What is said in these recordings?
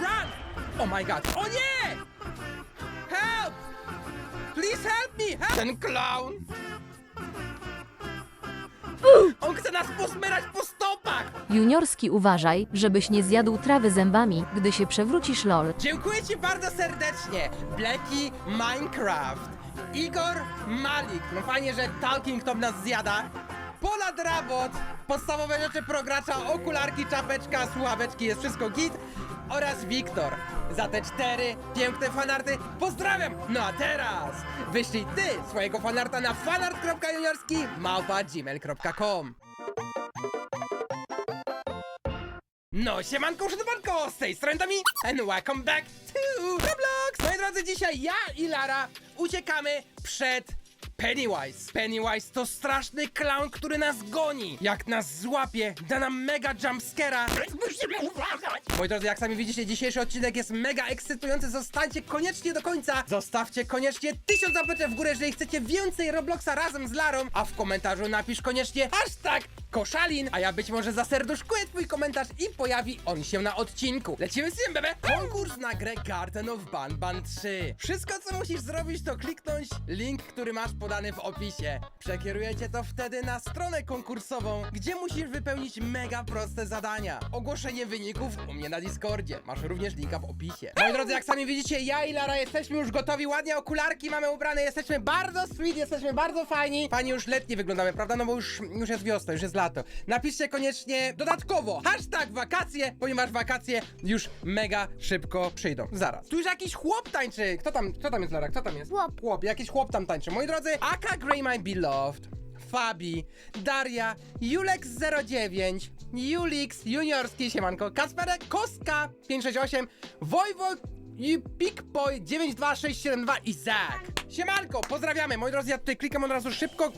Run! Oh my god. O nie! Help! Please help me! Help! Ten clown! On chce nas posmyrać po stopach! Juniorski uważaj, żebyś nie zjadł trawy zębami, gdy się przewrócisz lol. Dziękuję Ci bardzo serdecznie, Blacky Minecraft, Igor Malik, no fajnie, że Talking Tom nas zjada, Pola Drabot, podstawowe rzeczy progracza, okularki, czapeczka, słuchaweczki, jest wszystko git, oraz Wiktor. Za te cztery piękne fanarty pozdrawiam! No a teraz wyślij Ty swojego fanarta na fanart.juniorski małpa gmail.com No, siemanko, użytkowanko, z tej strony Tomi, and welcome back to Roblox! Moi drodzy, dzisiaj ja i Lara uciekamy przed Pennywise. Pennywise to straszny clown, który nas goni. Jak nas złapie, da nam mega jumpscare'a. Musimy uważać! Moi drodzy, jak sami widzicie, dzisiejszy odcinek jest mega ekscytujący. Zostańcie koniecznie do końca. Zostawcie koniecznie tysiąc zapeczek w górę, jeżeli chcecie więcej Robloxa razem z Larą. A w komentarzu napisz koniecznie hashtag koszalin, a ja być może zaserduszkuję twój komentarz i pojawi on się na odcinku. Lecimy z tym, bebe! Konkurs na grę Garden of Banban 3. Wszystko, co musisz zrobić, to kliknąć link, który masz podany w opisie. Przekierujecie to wtedy na stronę konkursową, gdzie musisz wypełnić mega proste zadania. Ogłoszenie wyników u mnie na Discordzie. Masz również linka w opisie. Moi drodzy, jak sami widzicie, ja i Lara jesteśmy już gotowi, ładnie okularki mamy ubrane, jesteśmy bardzo sweet, jesteśmy bardzo fajni. Fajnie już letni wyglądamy, prawda? No bo już, już jest wiosna, już jest lato. Napiszcie koniecznie dodatkowo hashtag wakacje, ponieważ wakacje już mega szybko przyjdą. Zaraz. Tu już jakiś chłop tańczy. Kto tam, kto tam jest, Lara? Kto tam jest? Chłop. Chłop, jakiś chłop tam tańczy. Moi drodzy, Aka Grey My Beloved. Fabi, Daria, Julex09, Julix, Juniorski, siemanko, Kasperek, Kostka, 568, Wojwoj i Pikboy 92672 i Zak. Siemanko, pozdrawiamy, moi drodzy, ja tutaj klikam od razu szybko.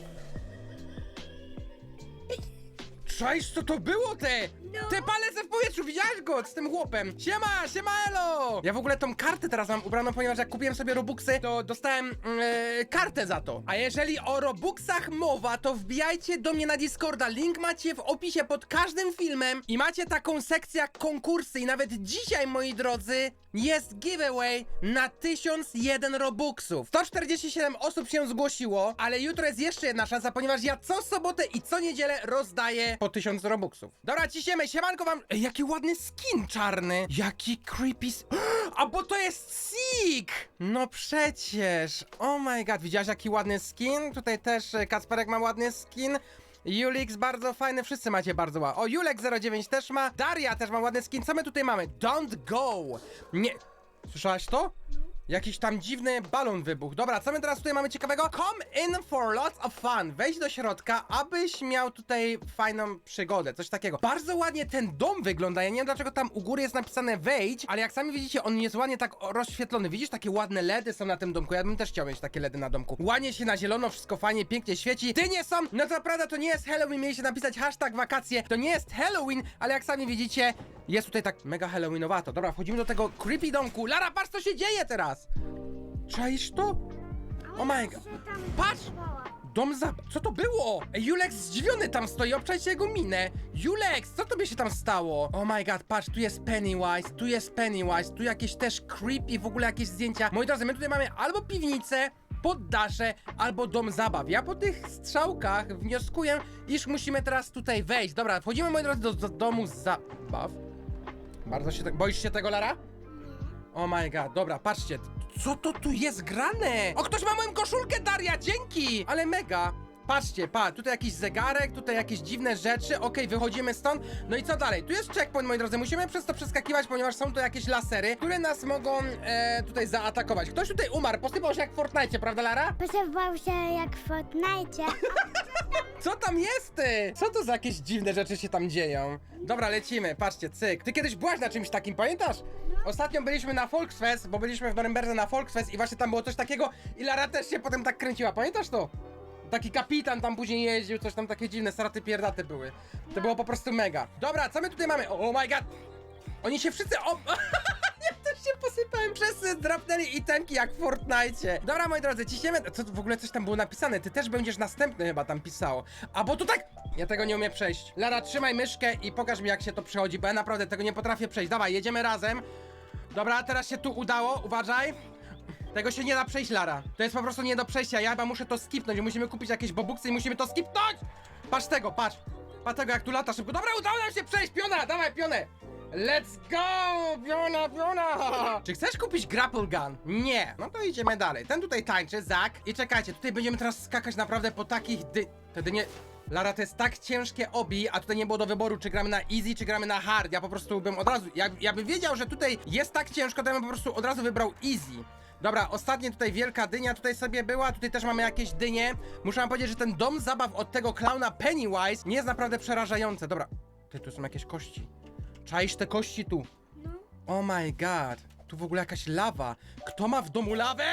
Cześć, co to było te? Te palece w powietrzu, widziałeś go z tym chłopem? Siema, siema elo! Ja w ogóle tą kartę teraz mam ubraną, ponieważ jak kupiłem sobie Robuxy, to dostałem e, kartę za to. A jeżeli o Robuxach mowa, to wbijajcie do mnie na Discorda, link macie w opisie pod każdym filmem i macie taką sekcję jak konkursy i nawet dzisiaj, moi drodzy, jest giveaway na 1001 Robuxów. 147 osób się zgłosiło, ale jutro jest jeszcze jedna szansa, ponieważ ja co sobotę i co niedzielę rozdaję po 1000 Robuxów. Dobra, ciśniemy, siemanko wam. Ej, jaki ładny skin czarny. Jaki creepy A bo to jest Sik! No przecież. Oh my god, widziałeś jaki ładny skin? Tutaj też e, Kacperek ma ładny skin. Julix bardzo fajny, wszyscy macie bardzo ładny. O, Julek09 też ma, Daria też ma ładny skin. Co my tutaj mamy? Don't go! Nie. Słyszałaś to? Jakiś tam dziwny balon wybuchł. Dobra, co my teraz tutaj mamy ciekawego? Come in for lots of fun. Wejdź do środka, abyś miał tutaj fajną przygodę, coś takiego. Bardzo ładnie ten dom wygląda. Ja nie wiem dlaczego tam u góry jest napisane wejdź, ale jak sami widzicie, on jest ładnie tak rozświetlony. Widzisz, takie ładne LEDy są na tym domku. Ja bym też chciał mieć takie LEDy na domku. Ładnie się na zielono, wszystko fajnie, pięknie świeci. Ty nie są! No to prawda, to nie jest Halloween. Mieliście napisać hashtag wakacje. To nie jest Halloween, ale jak sami widzicie, jest tutaj tak mega Halloweenowato. Dobra, wchodzimy do tego creepy domku. Lara, patrz co się dzieje teraz! Czaisz to? Oh my god. Patrz! Dom za... Co to było? Ej, Julex zdziwiony tam stoi, obczajcie jego minę. Julex, co tobie się tam stało? Oh my god, patrz, tu jest Pennywise, tu jest Pennywise, tu jakieś też creepy, w ogóle jakieś zdjęcia. Moi drodzy, my tutaj mamy albo piwnicę, poddasze, albo dom zabaw. Ja po tych strzałkach wnioskuję, iż musimy teraz tutaj wejść. Dobra, wchodzimy, moi drodzy, do, do domu zabaw. Bardzo się... te- Boisz się tego, Lara? Oh my god, dobra, patrzcie. Co to tu jest grane? O, ktoś ma moją koszulkę, Daria, dzięki! Ale mega. Patrzcie, pa, tutaj jakiś zegarek, tutaj jakieś dziwne rzeczy, okej, wychodzimy stąd. No i co dalej? Tu jest checkpoint, moi drodzy, musimy przez to przeskakiwać, ponieważ są tu jakieś lasery, które nas mogą e, tutaj zaatakować. Ktoś tutaj umarł, posypał się jak w Fortnite, prawda, Lara? Posypał się jak w Fortnite. Co tam jest ty? Co to za jakieś dziwne rzeczy się tam dzieją? Dobra, lecimy, patrzcie, cyk. Ty kiedyś byłaś na czymś takim, pamiętasz? Ostatnio byliśmy na Volksfest, bo byliśmy w Norymberdze na Volksfest i właśnie tam było coś takiego i Lara też się potem tak kręciła, pamiętasz to? Taki kapitan tam później jeździł, coś tam takie dziwne, straty pierdaty były. To było po prostu mega. Dobra, co my tutaj mamy? Oh my god! Oni się wszyscy... O... Się posypałem. Wszyscy drapnęli itemki jak w Fortnite. Dobra, moi drodzy, ciśniemy. Co w ogóle coś tam było napisane? Ty też będziesz następny chyba tam pisało. A bo tu tak. Ja tego nie umiem przejść. Lara, trzymaj myszkę i pokaż mi jak się to przechodzi, bo ja naprawdę tego nie potrafię przejść. Dawaj, jedziemy razem. Dobra, teraz się tu udało, uważaj. Tego się nie da przejść, Lara. To jest po prostu nie do przejścia. Ja chyba muszę to skipnąć. Musimy kupić jakieś bobuksy i musimy to skipnąć! Patrz tego, patrz. Patrz tego, jak tu lata szybko. Dobra, udało nam się przejść! Piona, dawaj, pionę! Let's go! Piona, piona! Czy chcesz kupić grapple gun? Nie. No to idziemy dalej. Ten tutaj tańczy, Zak. I czekajcie, tutaj będziemy teraz skakać naprawdę po takich dy... Wtedy nie... Lara, to jest tak ciężkie obi, a tutaj nie było do wyboru, czy gramy na easy, czy gramy na hard. Ja po prostu bym od razu... Jak, ja bym wiedział, że tutaj jest tak ciężko, to ja bym po prostu od razu wybrał easy. Dobra, ostatnie tutaj wielka dynia tutaj sobie była, tutaj też mamy jakieś dynie. Muszę wam powiedzieć, że ten dom zabaw od tego klauna Pennywise nie jest naprawdę przerażający. Dobra, ty, tu są jakieś kości. Czaisz te kości tu? No. Oh my god, tu w ogóle jakaś lawa. Kto ma w domu lawę?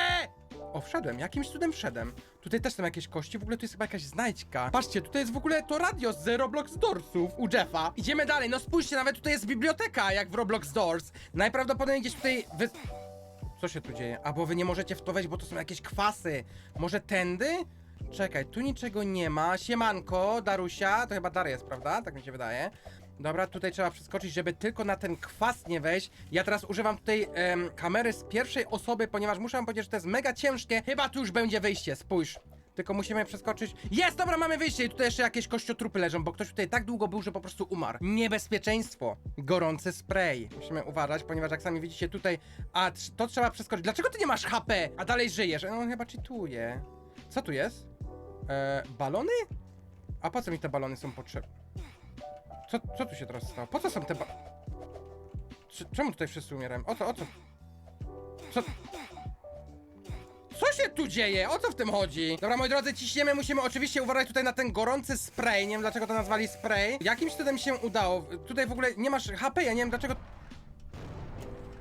O, wszedłem, jakimś cudem wszedłem. Tutaj też są jakieś kości, w ogóle tu jest chyba jakaś znajdźka. Patrzcie, tutaj jest w ogóle to radio z Roblox Doorsów u Jeffa. Idziemy dalej, no spójrzcie, nawet tutaj jest biblioteka, jak w Roblox Doors. Najprawdopodobniej gdzieś tutaj wy... Co się tu dzieje? A bo wy nie możecie w to wejść, bo to są jakieś kwasy. Może tędy? Czekaj, tu niczego nie ma. Siemanko, Darusia, to chyba Daria jest, prawda? Tak mi się wydaje. Dobra, tutaj trzeba przeskoczyć, żeby tylko na ten kwas nie wejść. Ja teraz używam tutaj em, kamery z pierwszej osoby, ponieważ muszę wam powiedzieć, że to jest mega ciężkie. Chyba tu już będzie wyjście, spójrz. Tylko musimy przeskoczyć. Jest, dobra, mamy wyjście i tutaj jeszcze jakieś kościotrupy leżą, bo ktoś tutaj tak długo był, że po prostu umarł. Niebezpieczeństwo. Gorący spray. Musimy uważać, ponieważ jak sami widzicie tutaj, a to trzeba przeskoczyć. Dlaczego ty nie masz HP, a dalej żyjesz? No chyba cheatuje. Co tu jest? E, balony? A po co mi te balony są potrzebne? Co, co tu się teraz stało? Po co są te ba... Cze- Czemu tutaj wszyscy umierają? O co, o co? Co? Co się tu dzieje? O co w tym chodzi? Dobra, moi drodzy, ciśniemy, musimy oczywiście uważać tutaj na ten gorący spray. Nie wiem dlaczego to nazwali spray. Jakimś cudem się udało. Tutaj w ogóle nie masz HP, ja nie wiem dlaczego...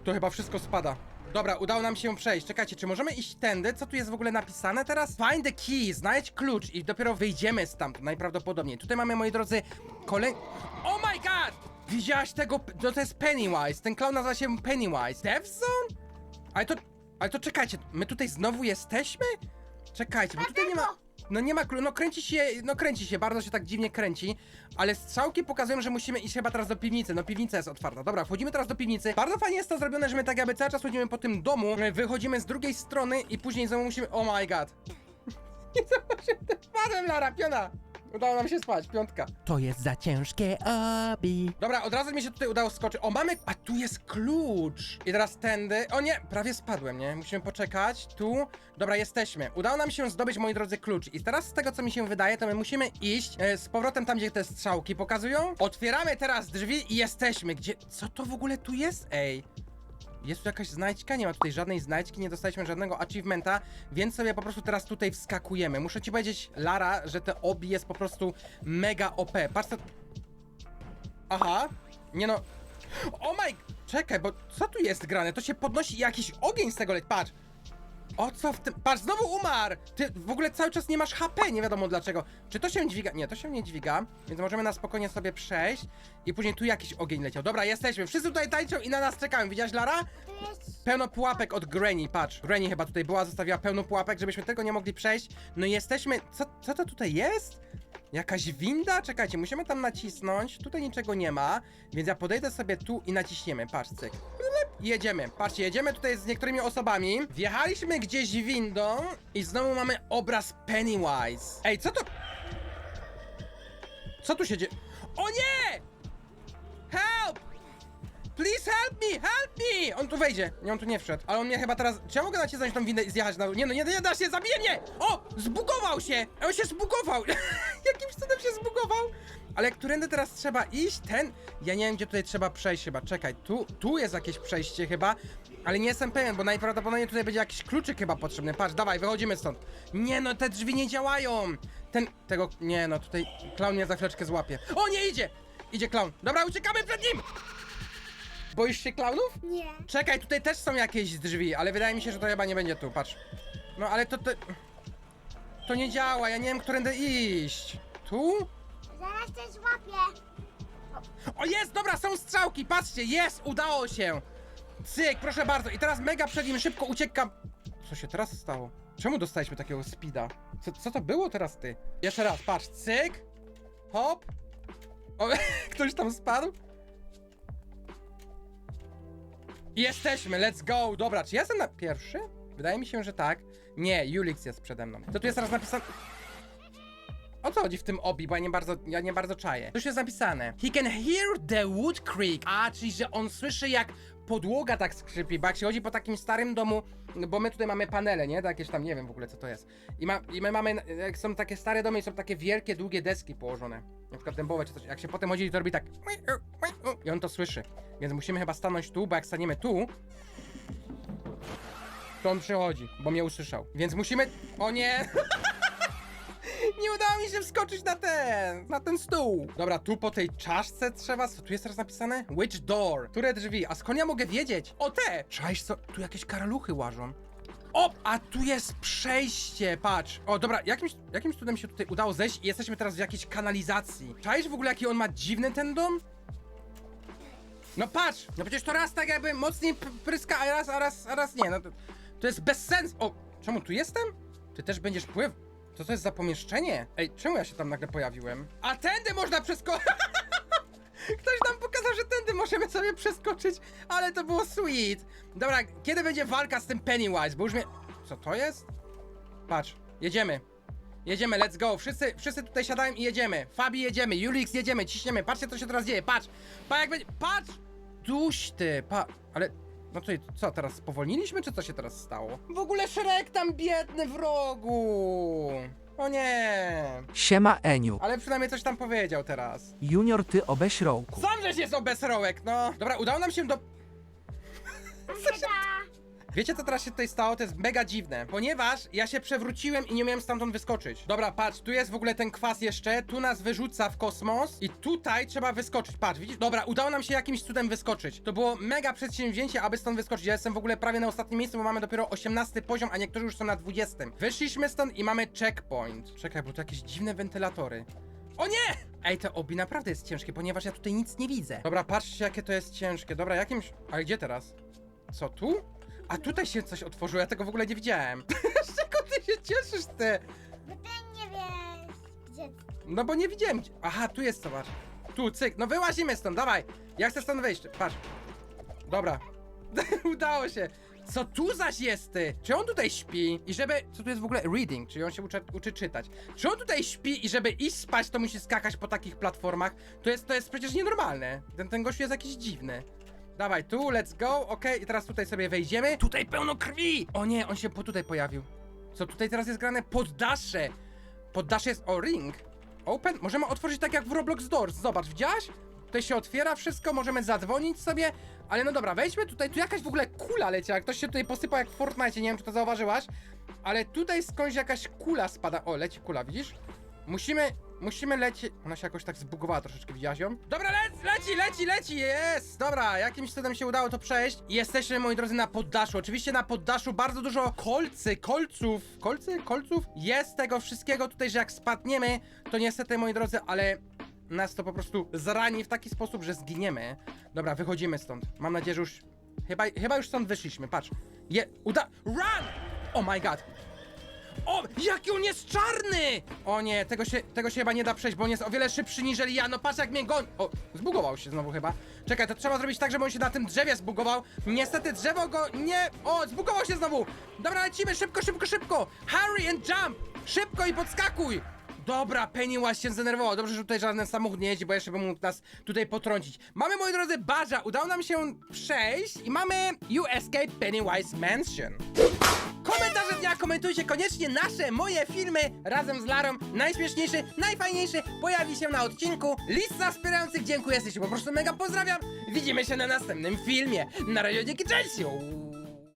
To chyba wszystko spada. Dobra, udało nam się przejść. Czekajcie, czy możemy iść tędy? Co tu jest w ogóle napisane teraz? Find the key, znajdź klucz i dopiero wyjdziemy stamtąd, najprawdopodobniej. Tutaj mamy, moi drodzy, kolej... Oh my god! Widziałaś tego... No to jest Pennywise. Ten clown nazywa się Pennywise. Death Zone? Ale to... Ale to czekajcie, my tutaj znowu jesteśmy? Czekajcie, bo tutaj nie ma... No nie ma klu, no kręci się, no kręci się, bardzo się tak dziwnie kręci, ale strzałki pokazują, że musimy iść chyba teraz do piwnicy, no piwnica jest otwarta. Dobra, wchodzimy teraz do piwnicy. Bardzo fajnie jest to zrobione, że my tak jakby cały czas chodzimy po tym domu, wychodzimy z drugiej strony i później znowu musimy... Oh my god. Nie zobaczyłem, spadłem Lara, piona. Udało nam się spać, piątka. To jest za ciężkie obi. Dobra, od razu mi się tutaj udało skoczyć. O, mamy... A tu jest klucz. I teraz tędy... O nie, prawie spadłem, nie? Musimy poczekać. Tu... Dobra, jesteśmy. Udało nam się zdobyć, moi drodzy, klucz. I teraz z tego, co mi się wydaje, to my musimy iść e, z powrotem tam, gdzie te strzałki pokazują. Otwieramy teraz drzwi i jesteśmy. Gdzie... Co to w ogóle tu jest? Ej. Jest tu jakaś znajdźka? Nie ma tutaj żadnej znajdźki, nie dostaliśmy żadnego achievementa, więc sobie po prostu teraz tutaj wskakujemy. Muszę ci powiedzieć, Lara, że te obi jest po prostu mega OP. Patrz to... Aha. Nie no... O my... Czekaj, bo co tu jest grane? To się podnosi jakiś ogień z tego leci. Patrz. O co w tym? Patrz, znowu umarł! Ty w ogóle cały czas nie masz HP, nie wiadomo dlaczego. Czy to się dźwiga? Nie, to się nie dźwiga, więc możemy na spokojnie sobie przejść. I później tu jakiś ogień leciał. Dobra, jesteśmy. Wszyscy tutaj tańczą i na nas czekają. Widziałaś, Lara? Pełno pułapek od Granny, patrz. Granny chyba tutaj była, zostawiła pełno pułapek, żebyśmy tego nie mogli przejść. No i jesteśmy... Co, co to tutaj jest? Jakaś winda? Czekajcie, musimy tam nacisnąć. Tutaj niczego nie ma, więc ja podejdę sobie tu i naciśniemy. Patrz, cyk. I Jedziemy. Patrzcie, jedziemy tutaj z niektórymi osobami. Wjechaliśmy gdzieś windą i znowu mamy obraz Pennywise. Ej, co to... Co tu się dzieje? O nie! Please help me! Help me! On tu wejdzie. Nie, on tu nie wszedł. Ale on mnie chyba teraz... Czy ja mogę nacisnąć tą windę i zjechać na... Nie no, nie, nie da się, zabije mnie! O! Zbugował się! On się zbugował! Jakimś cudem się zbugował! Ale którędy teraz trzeba iść? Ten... Ja nie wiem, gdzie tutaj trzeba przejść chyba. Czekaj, tu, tu jest jakieś przejście chyba. Ale nie jestem pewien, bo najprawdopodobniej tutaj będzie jakiś kluczyk chyba potrzebny. Patrz, dawaj, wychodzimy stąd. Nie no, te drzwi nie działają! Ten... Tego... Nie no, tutaj... Klaun mnie za chwileczkę złapie. O, nie idzie! Idzie klaun. Dobra, uciekamy przed nim! Boisz się klaunów? Nie. Czekaj, tutaj też są jakieś drzwi, ale wydaje mi się, że to chyba nie będzie tu, patrz. No ale to... To, to nie działa, ja nie wiem, którędy iść. Tu? Zaraz cię złapię. O jest, dobra, są strzałki, patrzcie, jest, udało się. Cyk, proszę bardzo. I teraz mega przed nim szybko uciekam. Co się teraz stało? Czemu dostaliśmy takiego speeda? Co, co to było teraz, ty? Jeszcze raz, patrz, cyk. Hop. O, ktoś tam spadł? Jesteśmy, let's go! Dobra, czy ja jestem na pierwszy? Wydaje mi się, że tak. Nie, Julix jest przede mną. To tu jest teraz napisane... O co chodzi w tym obi, bo ja nie bardzo, ja nie bardzo czaję. Coś jest napisane. He can hear the wood creak. A, czyli że on słyszy jak podłoga tak skrzypi, bo jak się chodzi po takim starym domu, bo my tutaj mamy panele, nie? Jakieś tam, nie wiem w ogóle co to jest. I, ma, I my mamy, jak są takie stare domy i są takie wielkie, długie deski położone. Na przykład dębowe czy coś. Jak się potem chodzi, to robi tak. I on to słyszy. Więc musimy chyba stanąć tu, bo jak staniemy tu, to on przychodzi, bo mnie usłyszał. Więc musimy... O nie! Nie udało mi się wskoczyć na ten, na ten stół. Dobra, tu po tej czaszce trzeba, co tu jest teraz napisane? Which door? Które drzwi? A skąd ja mogę wiedzieć? O te! Czaisz co? Tu jakieś karaluchy łażą. O, a tu jest przejście, patrz. O, dobra, jakimś, jakimś cudem się tutaj udało zejść i jesteśmy teraz w jakiejś kanalizacji. Czaisz w ogóle jaki on ma dziwny ten dom? No patrz, no przecież to raz tak jakby mocniej pryska, a raz, a raz, a raz nie, no to, to jest bez sensu. O, czemu tu jestem? Ty też będziesz pływ... Co to jest za pomieszczenie? Ej, czemu ja się tam nagle pojawiłem? A tędy można przeskoczyć! Ktoś nam pokazał, że tędy możemy sobie przeskoczyć, ale to było sweet. Dobra, kiedy będzie walka z tym Pennywise? Bo już mnie... Co to jest? Patrz, jedziemy. Jedziemy, let's go. Wszyscy, wszyscy tutaj siadają i jedziemy. Fabi jedziemy, Julix jedziemy, ciśniemy. Patrzcie, co się teraz dzieje. Patrz, pa jak będzie. Patrz! Duś ty, pa. Ale. No to co, teraz spowolniliśmy, czy co się teraz stało? W ogóle Shrek tam biedny w rogu. O nie. Siema Eniu. Ale przynajmniej coś tam powiedział teraz. Junior ty obeśrołku. Sam żeś jest obezrołek, no. Dobra, udało nam się do... Ankieta. Wiecie co teraz się tutaj stało? To jest mega dziwne, ponieważ ja się przewróciłem i nie miałem stamtąd wyskoczyć. Dobra, patrz, tu jest w ogóle ten kwas jeszcze, tu nas wyrzuca w kosmos i tutaj trzeba wyskoczyć. Patrz, widzisz? Dobra, udało nam się jakimś cudem wyskoczyć. To było mega przedsięwzięcie, aby stąd wyskoczyć. Ja jestem w ogóle prawie na ostatnim miejscu, bo mamy dopiero 18 poziom, a niektórzy już są na 20. Wyszliśmy stąd i mamy checkpoint. Czekaj, bo tu jakieś dziwne wentylatory. O nie! Ej, to obi naprawdę jest ciężkie, ponieważ ja tutaj nic nie widzę. Dobra, patrzcie jakie to jest ciężkie. Dobra, jakimś... A gdzie teraz? Co tu? A tutaj się coś otworzyło, ja tego w ogóle nie widziałem. Z czego ty się cieszysz, ty? Bo ty nie wiesz, gdzie... No bo nie widziałem. gdzie- Aha, tu jest, zobacz. Tu, cyk, no wyłazimy stąd, dawaj. Ja chcę stąd wyjść, patrz. Dobra. Udało się. Co tu zaś jest ty? Czy on tutaj śpi i żeby... Co tu jest w ogóle reading? Czyli on się uczy, uczy czytać. Czy on tutaj śpi i żeby iść spać, to musi skakać po takich platformach? To jest, to jest przecież nienormalne. Ten, ten gościu jest jakiś dziwny. Dawaj, tu, let's go, okej, i teraz tutaj sobie wejdziemy. Tutaj pełno krwi! O nie, on się po tutaj pojawił. Co tutaj teraz jest grane? Poddasze! Poddasze jest o ring. Open? Możemy otworzyć tak jak w Roblox Doors. Zobacz, widziałaś? Tutaj się otwiera wszystko, możemy zadzwonić sobie, ale no dobra, wejdźmy tutaj, tu jakaś w ogóle kula leciała, ktoś się tutaj posypał jak w Fortnite, nie wiem czy to zauważyłaś, ale tutaj skądś jakaś kula spada, o leci kula, widzisz? Musimy, musimy lecieć, ona się jakoś tak zbugowała troszeczkę, widziałaś ją? Dobra, leci, leci, leci, jest, dobra, jakimś cudem się udało to przejść jesteśmy, moi drodzy, na poddaszu, oczywiście na poddaszu bardzo dużo kolcy, kolców, kolcy, kolców, jest tego wszystkiego tutaj, że jak spadniemy, to niestety, moi drodzy, ale nas to po prostu zrani w taki sposób, że zginiemy. Dobra, wychodzimy stąd. Mam nadzieję, że już. Chyba, chyba już stąd wyszliśmy. Patrz. Je. Uda. Run! Oh my god! O! Jaki on jest czarny! O nie, tego się, tego się chyba nie da przejść, bo on jest o wiele szybszy niżeli ja. No patrz jak mnie goni. O, zbugował się znowu chyba. Czekaj, to trzeba zrobić tak, żeby on się na tym drzewie zbugował. Niestety drzewo go nie. O, zbugował się znowu! Dobra, lecimy, szybko, szybko, szybko! Hurry and jump! Szybko i podskakuj! Dobra, Pennywise się zdenerwował. Dobrze, że tutaj żaden samochód nie jeździ, bo jeszcze by mógł nas tutaj potrącić. Mamy, moi drodzy, barza. Udało nam się przejść i mamy You Escape Pennywise Mansion. Komentarze dnia komentujcie koniecznie nasze, moje filmy razem z Larą. Najśmieszniejszy, najfajniejszy pojawi się na odcinku. Lista wspierających, dziękuję, jesteście po prostu mega pozdrawiam. Widzimy się na następnym filmie. Na razie, dzięki, cześć!